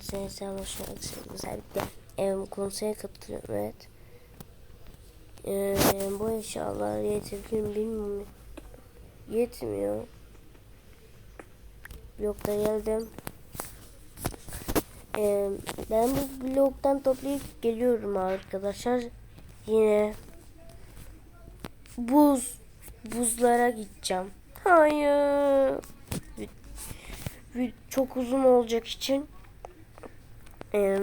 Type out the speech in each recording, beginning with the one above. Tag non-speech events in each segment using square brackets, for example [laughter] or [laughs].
Selam hoş geldiniz. Özellikle em, konseye katılıyorum evet. Ee, bu eşyalar yeterli mi bilmiyorum. Yetmiyor. Blokta geldim. Ee, ben bu bloktan toplayıp geliyorum arkadaşlar. Yine buz buzlara gideceğim. Hayır. Çok uzun olacak için e,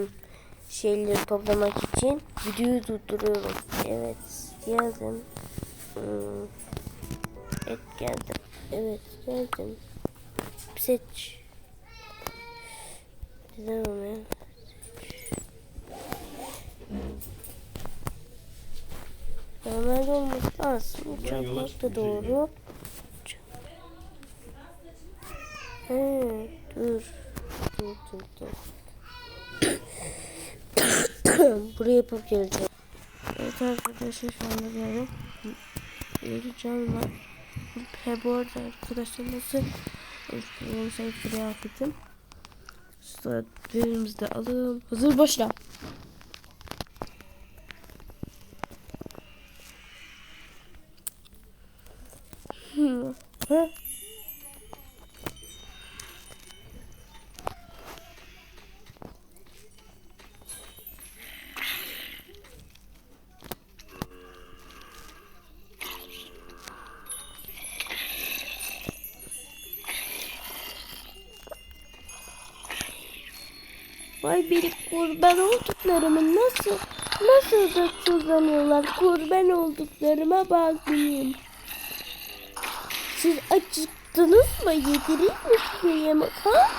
şeyleri toplamak için videoyu durduruyorum. Evet geldim. Hmm, Evet geldim. Evet geldim. Seç. Güzel oluyor. Normal olması lazım. Uçakmak da doğru. He, dur. Dur dur dur. [clears throat] Buraya yapıp geleceğim. Evet arkadaşlar şu anda geldim. Can var. He bu arada arkadaşlar nasıl oluşturuyorum sayıp buraya atladım. Sonra düğünümüzü de alalım. Hazır başla. Hmm. Ha? Vay benim kurban olduklarımı nasıl nasıl da kullanıyorlar kurban olduklarıma bakayım. Siz acıktınız mı yedireyim mi size yemek ha?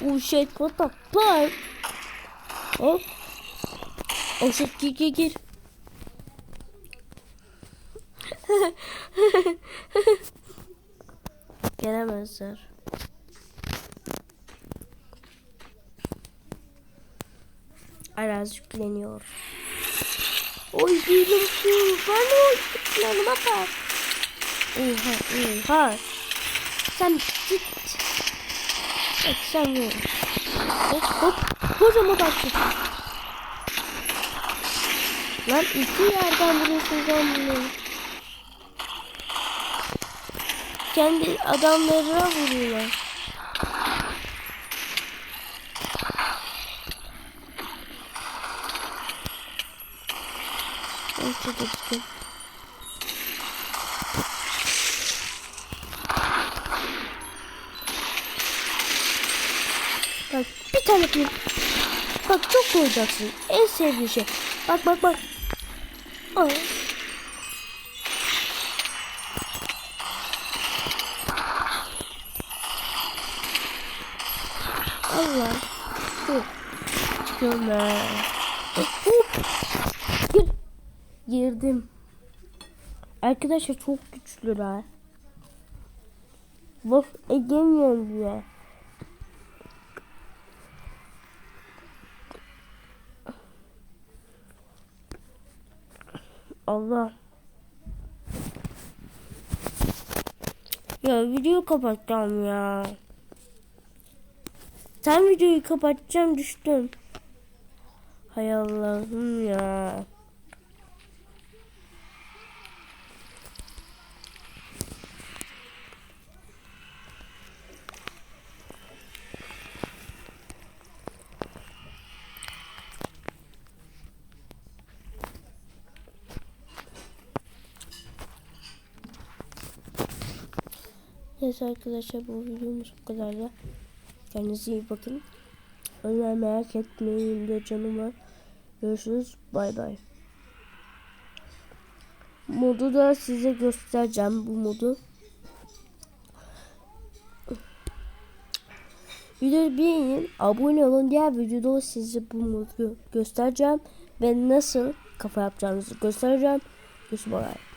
Bu şey pataplar. Ha? O şey gir gir gir. [laughs] Gelemezler. Arazi yükleniyor. Oy benim kurban olduklarıma bak. Oha oha. Sen git. Bak sen ne? Hop hop. Kocaman baktım. Lan iki yerden vuruyorsun sen bunu. Kendi adamlarına vuruyorlar. Neyse geçtim. Bak bir tane koy. Bak çok koyacaksın. En sevdiği şey. Bak bak bak. Ay. Allah. Çıkıyorum ben. Hop. Gir. Girdim. Arkadaşlar çok güçlüler. Bak edemiyorum bile. Allah. Ya video kapatacağım ya. Sen videoyu kapatacağım düştüm. Hay Allah'ım ya. Neyse arkadaşlar bu videomuz bu kadar da. Kendinize iyi bakın. Ömer merak etmeyin de canım var. Görüşürüz. Bay bay. Modu da size göstereceğim bu modu. Videoyu beğenin, abone olun. Diğer videoda size bu modu göstereceğim. Ve nasıl kafa yapacağınızı göstereceğim. Bay.